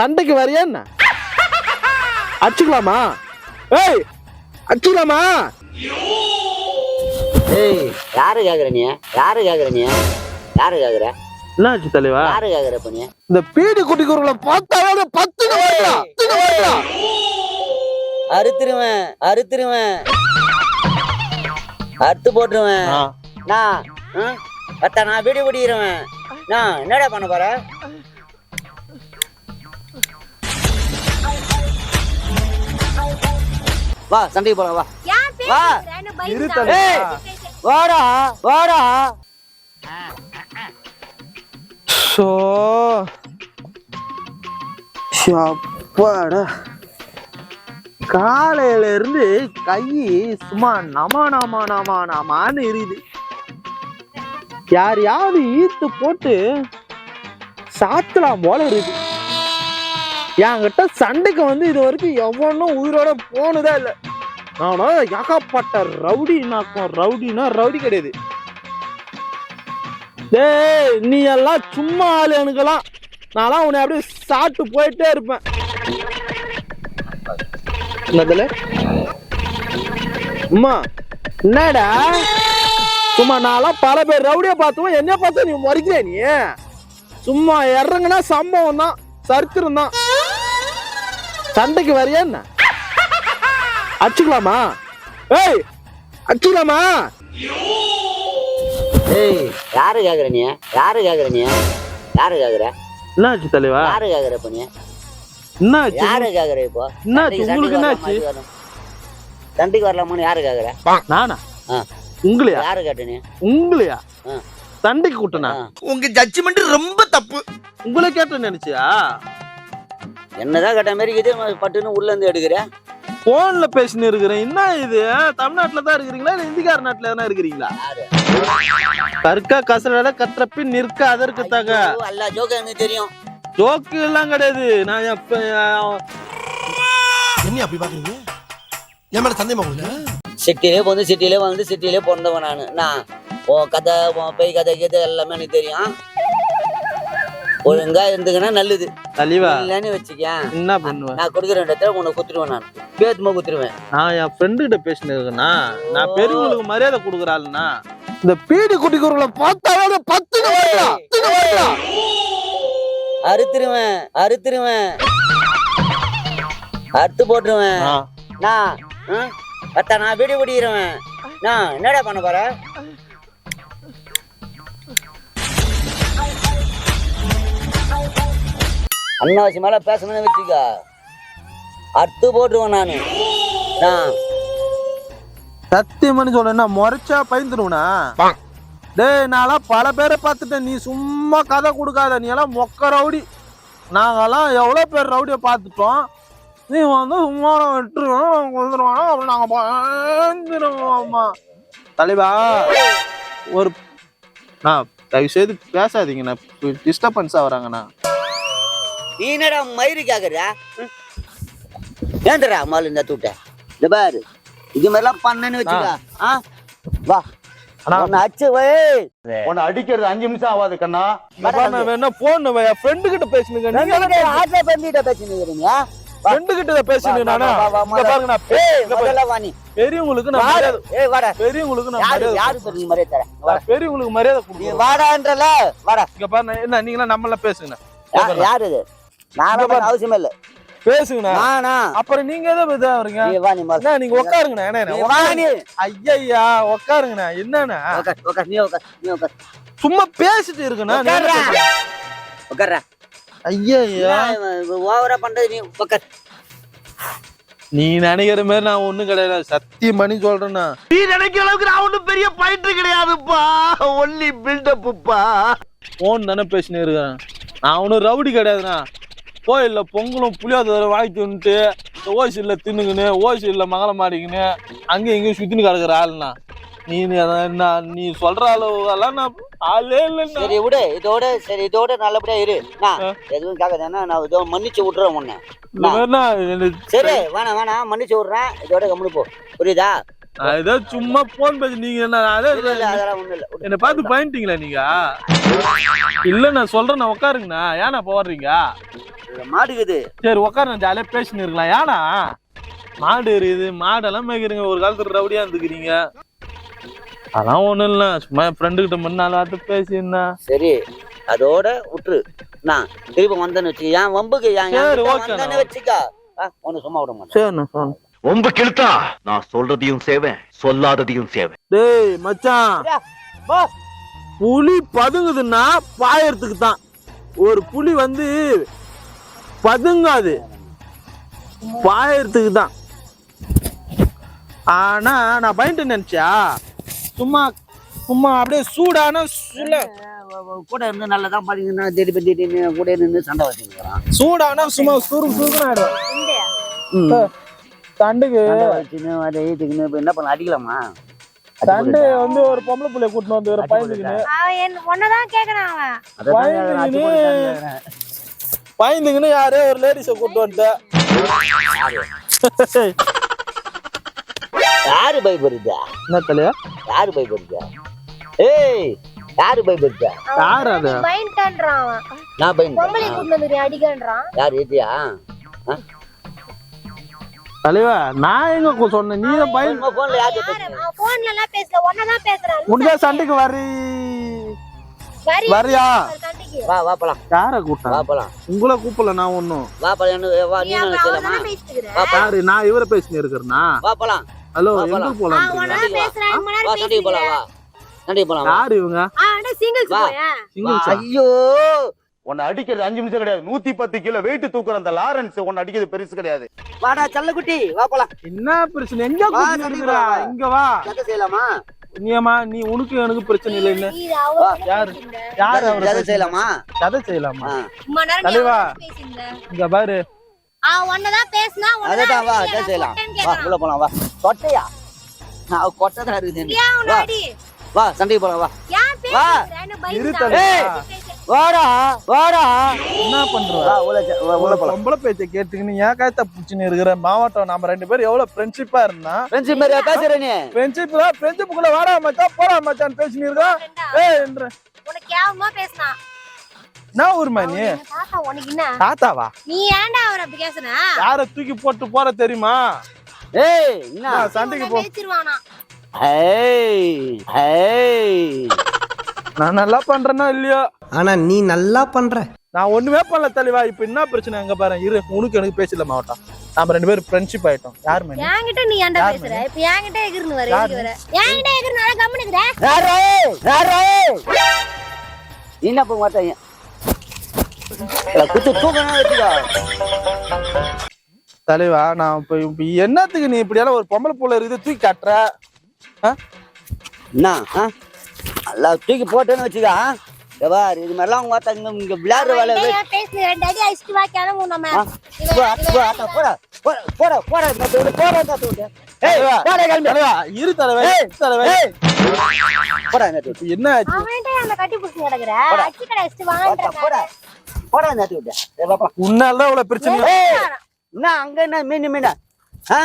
சண்டைக்கு வரியா என்ன? அடிச்சுக்கலாமா? ஏய் அடிச்சுக்கலாமா? ஏய் யாரு கேக்குற நீ? யாரு கேக்குற நீ? யாரு கேக்குற? என்ன ஆச்சு தலைவா? யாரு கேக்குற இப்ப நீ? இந்த பீடி குட்டிக்குறவங்களை பத்துன்னு வருடா அறுத்துருவேன் அறுத்துருவேன். அறுத்து போட்டுருவேன். ஆ. நான் ம்? அத்தா நான் வீடு பிடிக்கிறவன். நான் என்னடா பண்ண போற? வா சண்டைக்கு போலாம் வா. வா. வாடா வாடா. ஷோ அப்பாடா காலையில இருந்து கை சும்மா நம நம நம நமான்னு எரியுது. யாரையாவது ஈத்து போட்டு சாத்தலாம் போல இருக்கு. என்கிட்ட சண்டைக்கு வந்து இது வரைக்கும் எவனும் உயிரோட போனதே இல்லை. நானா ஏகப்பட்ட ரவுடி நாக்கும் ரவுடினா ரவுடி கிடையாது. டேய் நீ எல்லாம் சும்மா ஆளு எனக்கெல்லாம் நான்லாம் உன்னை அப்படியே சாப்பிட்டு போயிட்டே இருப்பேன். என்னதுல? அம்மா என்னடா? சும்மா நான்லாம் பல பேர் ரவுடியா பார்த்துவோம் என்ன பார்த்தா நீ முறைக்கிற நீ? சும்மா இறங்குனா சம்பவம் தான் சரித்திரம் தான் சண்டைக்கு வரையா என்ன? அடிச்சுக்கலாமா? ஏய் அடிச்சுக்கலாமா? ஏய் யாரு கேக்குற நீ? யாரு கேக்குற நீ? யாரு கேக்குற? என்னாச்சு தலைவா? யாரு கேக்குற இப்ப நீ? என்னாச்சு? யாரு கேக்குற இப்போ? என்னாச்சு? சண்டைக்கு உங்களுக்கு இது வரலாம். சண்டைக்கு வரலாமான்னு யாரு கேக்குற? நானா? ஆ. உங்களையா? யாரு கேட்ட நீ? உங்களையா? ஆ. சண்டைக்கு கூட்டனா. உங்க ஜட்ஜ்மெண்ட் ரொம்ப தப்பு. உங்களை கேட்ட நினைச்சியா? என்னதான் கேட்ட மாதிரி இது பட்டுன்னு உள்ள இருந்து எடுக்கிற? போன்ல பேசின்னு இருக்கிறேன். என்ன இது? தமிழ்நாட்டுல தான் இருக்கிறீங்களா? இல்ல இந்திக்கார நாட்டுல எதனா இருக்கிறீங்களா? கற்கா கசரட கத்திரப்பின் நிற்க அதற்கு தக. எல்லா ஜோக்கும் எனக்கு தெரியும். ஜோக்கு எல்லாம் கிடையாது. நான் எப்ப என்ன அப்படி பாக்குறீங்க? என் மேல சந்தேகமா உங்களுக்கு சிட்டிலே வந்து சிட்டிலே வந்து சிட்டிலே பிறந்தவன் நான். நான் உன் கதை உன் பேய் கதை கதை எல்லாமே எனக்கு தெரியும். ஒழுங்கா இருந்துங்கன்னா நல்லது. தலைவா இல்லைன்னு வச்சுக்கேன். என்ன பண்ணுவேன் நான் கொடுக்குற இடத்துல உன்னை குத்துருவேன் நான். பேத்துமா குத்துருவேன். நான் என் ஃப்ரெண்டு கிட்ட பேசினு இருக்கேன்னா நான் பெரியவங்களுக்கு மரியாதை கொடுக்குறாள்னா இந்த பீடி குட்டிக்குறவங்களை பார்த்தாலே பத்து அறுத்துருவேன் அறுத்துருவேன். அறுத்து போட்டுருவேன். நான்? அத்தா நான் வீடு பிடிக்கிறவன் நான் என்னடா பண்ண போற? அண்ணாச்சி மேல பேசணும்னு வச்சுக்க அறுத்து போட்டுருவேன் நானு. நான் சத்தியம்னு சொல்றேன்னா முறைச்சா பயந்துருவனா? டேய் நான்லாம் பல பேரை பார்த்துட்டேன். நீ சும்மா கதை கொடுக்காத. நீ எல்லாம் மொக்க ரவுடி. நாங்கெல்லாம் எவ்வளோ பேர் ரவுடியை பார்த்துட்டோம். நீ வந்து சும்மா விட்டுருவோம் வந்துருவானோ? அப்புறம் நாங்கள் பயந்துருவோம்மா. தலைவா ஒரு நான் தயவு செய்து பேசாதீங்கண்ணா. டிஸ்டர்பன்ஸாக வராங்கண்ணா. நீ என்னடா மயிறு கேக்குற? ஏந்தரா மாலு இந்த தூட்ட? இந்த பாரு. இது மாதிரிலாம் பண்ணேன்னு வச்சுக்க. ஆ? வா. அண்ணா. உன்னை அடிக்கிறது அஞ்சு நிமிஷம் ஆகாது கண்ணா. நான் வேணா போன் ஃப்ரெண்டு கிட்ட பேசுனுங்க. நீங்க பேசினுக்கிறீங்க? ஃப்ரெண்டு கிட்ட பேசுனீங்க நானா. பாருங்க நான் பெரியவங்களுக்கு நான் ஏய் வாடா. பெரியவங்களுக்கு நான் யாரு யாரு சொல்லி மரியாதை தரேன்? வாடா. நான் பெரியவங்களுக்கு மரியாதை நீ கொடுக்குறேன் வாடான்றல? வாடா. இங்க பாருங்க என்ன நீங்களா நம்மள பேசுங்க. யாரு இது? நான். அவசியம் இல்ல. பேசுங்கண்ணா. நானா? அப்புறம் நீங்க எதை இதா வரீங்க நீ வா நீ முதல்ல. அண்ணா நீங்க உட்காருங்கண்ணா என்ன ஐயா உட்காருங்கண்ணா. என்னண்ணா? உட்கார் உட்கார் நீ உட்கார் நீ உட்கார். சும்மா பேசிட்டு இருக்குண்ணா உட்கார்றா. ஐயா ஓவரா பண்றது நீ உட்கார். நீ நினைக்கிற மாதிரி நான் ஒண்ணும் கிடையாது. சத்தியம் பண்ணி சொல்றேன்னா நீ நினைக்கிற அளவுக்கு நான் ஒண்ணும் பெரிய பயிற்று கிடையாதுப்பா. ஒன்லி பில்டப்புப்பா போன் தானே பேசினு இருக்கேன். நான் ஒன்றும் ரவுடி கிடையாதுண்ணா. கோயில்ல பொங்கலும் புளியோதரை வாங்கி வந்துட்டு ஓசியில் தின்னுக்கின்னு ஓசியில் மங்களம் மாடிக்கின்னு அங்கேயும் இங்கேயும் சுத்தின்னு கிடக்குற ஆளுண்ணா. நீ நீ அதான் என்ன நீ சொல்ற அளவுலாம் நான் ஆளே இல்லைண்ணா. சரி விடு இதோட சரி இதோட நல்லபடியா இரு. நான். எதுவும் கேட்காதேன்னா நான் இதோ மன்னிச்சு விட்டுறேன் உன்னை. இந்த சரி வேணாம் வேணாம் மன்னிச்சு விடுறேன் இதோட கம்முனு போ. புரியுதா? நான் ஏதோ சும்மா போன் பேசி நீங்க என்ன இல்ல இல்ல இல்ல. பார்த்து பயந்துட்டீங்களா நீங்க? இல்ல நான் சொல்றேன் நான் உட்காருங்கண்ணா. ஏன்னா போடுறீங்க இதுல மாடுக்குது சரி உட்காரு நான் ஜாலியா பேசின்னு இருக்கலாம். ஏன்னா மாடு இருக்குது மாடெல்லாம் மேய்க்கிறீங்க ஒரு காலத்துல ரவுடியா இருந்துக்கிறீங்க அதெல்லாம் ஒண்ணும் இல்ல. சும்மா என் ஃப்ரெண்டு கிட்ட முன்ன நாலு வார்த்தை பேசியிருந்தா. சரி அதோட விட்டுரு நான் திருப்பி வந்தேன்னு வச்சுக்க ஏன் வம்புக்கு ஏன் சரி, வந்தேன்னு அண்ணா. வச்சுக்க ஒன்னு சும்மா விட மாட்டேன். சரிண்ணா சொன்ன ஒம்பு கிழுத்தா நான் சொல்றதையும் சேவேன் சொல்லாததையும் சேவேன். டேய் மச்சான். புலி பதுங்குதுன்னா பாயறதுக்கு தான் ஒரு புலி வந்து பதுங்காது. பாயறதுக்கு தான். ஆனா நான் பயந்து நினைச்சா சும்மா சும்மா அப்படியே சூடான சுல. கூட இருந்து நல்லதான் பாத்தீங்கன்னா திடீர் திடீர்னு கூட நின்று சண்டை வச்சுக்கிறான் சூடானா சும்மா சுருக்கு சுருக்குன்னு ஆயிடும். சண்டைக்கு சண்டை வச்சுன்னு அதை இப்ப என்ன பண்ண அடிக்கலாமா? சண்டை வந்து ஒரு பொம்பளை புள்ளைய கூட்டிட்டு வந்து ஒரு பயந்துக்கின்னு. ஒன்னதான் கேக்குறான் அவன். பயந்துக்கின்னு கேக்குறேன். பயந்துக்கின்னு யாரே ஒரு லேடிஸை கூட்டு வந்துட்டேன் யாரு பயப்படுதா என்ன தலையா? யாரு பயப்படுதா ஏய் யாரு பயப்படுதா யார் அது? பயன்டான்றான் அவன் நான் பொம்பளை பயந்து கூட்டு வந்து அடிக்கன்றான் யார் ஏத்தியா? தலைவா நான் எங்க சொன்னேன்? நீ தான் பயந்து உங்க போன்ல யாரு? போன்ல எல்லாம் பேசல. ஒன்னதான் பேசுறான். முடிஞ்சா சண்டைக்கு வரி. வரியா? வா வா போலாம். யார வா கூட்டா போலாம். உங்களை கூப்பிடல நான் ஒண்ணும். வா போலாம் என்ன வா நீ நீ அப்ப செய்யலாமா அவன்தானே பேசிட்டு இருக்கிற? வா யாரு? நான் இவரை பேசினு இருக்கிறேனா? வா போலாம். ஹலோ வா, எங்க போலாம். வா சண்டைக்கு போலாம் வா. சண்டைக்கு போலாம் வா. யாரு இவங்க? அவன் சிங்கிள்ஸ் வா. போயேன் சிங்கிள்ஸா ஐயோ! உன்னை அடிக்கிறது அஞ்சு நிமிஷம் கிடையாது. நூத்தி பத்து கிலோ வெயிட் தூக்குற அந்த லாரன்ஸ் உன்னை அடிக்கிறது பெருசு கிடையாது. வாடா செல்லக்குட்டி வா போலாம். என்ன பிரச்சனை? எங்க வா. இங்க வா. செய்யலாமா? நீமா நீ உனக்கு எனக்கு பிரச்சனை இல்லை இல்ல இது அவன் யாரு? யாரு கதை அவரை செய்யலாமா? கதை செய்யலாமா? தலைவா. இங்க பாரு. ஒன்னதான் பேசினா வா கதை செய்யலாம். வா உள்ள போலாம் வா. கொட்டையா? கொட்டை தான் இருக்குது. வா. அடி வா சண்டைக்கு போலாம் வா. வா. இரு. தலைவா. வாடா வாடா. என்ன பண்ற பொம்பளை பேச்சை கேட்டுக்கின்னு ஏன் காயத்த புடிச்சுன்னு இருக்கிற? மாவட்டம் நம்ம ரெண்டு பேரும் எவ்வளவு ஃப்ரெண்ட்ஷிப்பா இருந்தா? ஃப்ரெண்ட்ஷிப் மாதிரியா பேசுற நீ? ஃப்ரெண்ட்ஷிப் தான் ஃப்ரெண்ட்ஷிப்புக்குள்ள வாடா மச்சான் போடா மச்சான் பேசினு இருக்கோம்? ஏய் என்ற உனக்கு கேவலமா என்ன ஊருமா நீ? அவன் என்ன தாத்தா உனக்கு என்ன? தாத்தாவா? நீ ஏன்டா அவரை அப்படி பேசுன யார தூக்கி போட்டு போற தெரியுமா? ஏய் என்ன? சண்டைக்கு போ. ஹேய் ஹேய் நான் நல்லா பண்றேன்னா இல்லையோ? ஆனா நீ நல்லா பண்ற. நான் ஒண்ணுமே பண்ணல தலைவா இப்ப என்ன பிரச்சனை? அங்க பாரு இரு. உனக்கு எனக்கு பேசல மாவட்டம். நாம ரெண்டு பேரும் ஃப்ரெண்ட்ஷிப் ஆயிட்டோம். யார் மேனி? என்கிட்ட நீ ஏன்டா யார் பேசுற? இப்ப என்கிட்ட எகிர்னு வர யார் எகிரி வர. என்கிட்ட எகிர்னு வர கம்முனுக்குற யாரே யாரே என்ன போக மாட்டேன்? குத்து தூக்கணும் வச்சுக்கோ. தலைவா நான் இப்ப இப்ப என்னத்துக்கு நீ இப்படி எல்லாம் ஒரு பொம்பளை புள்ள இருக்குது தூக்கி காட்டுற? என்ன? ஆ? நல்லா தூக்கி போட்டேன்னு வச்சுக்கா எவார் இது மாதிரிலாம் உங்க அத்தா இங்க விளையாடுற வேலை ரெண்டு அடி அடிச்சுட்டு வா கிளம்பு நம்ம போடா போடா போடா போடா போடா. ஏய், போடா, கிளம்பு. இரு தலைவா தலைவா போடா. இப்ப என்ன ஆச்சு அவன்கிட்ட அந்த கட்டி புடிச்சு கிடக்குற போடா. அச்சு கடை போடா, வாங்கிட்டு போடா போடா இந்த தூண்டு. ஏய், வா, போ. உன்னால இவ்வளவு பிரச்சனை என்ன அங்க என்ன மீன் மீன் ஆ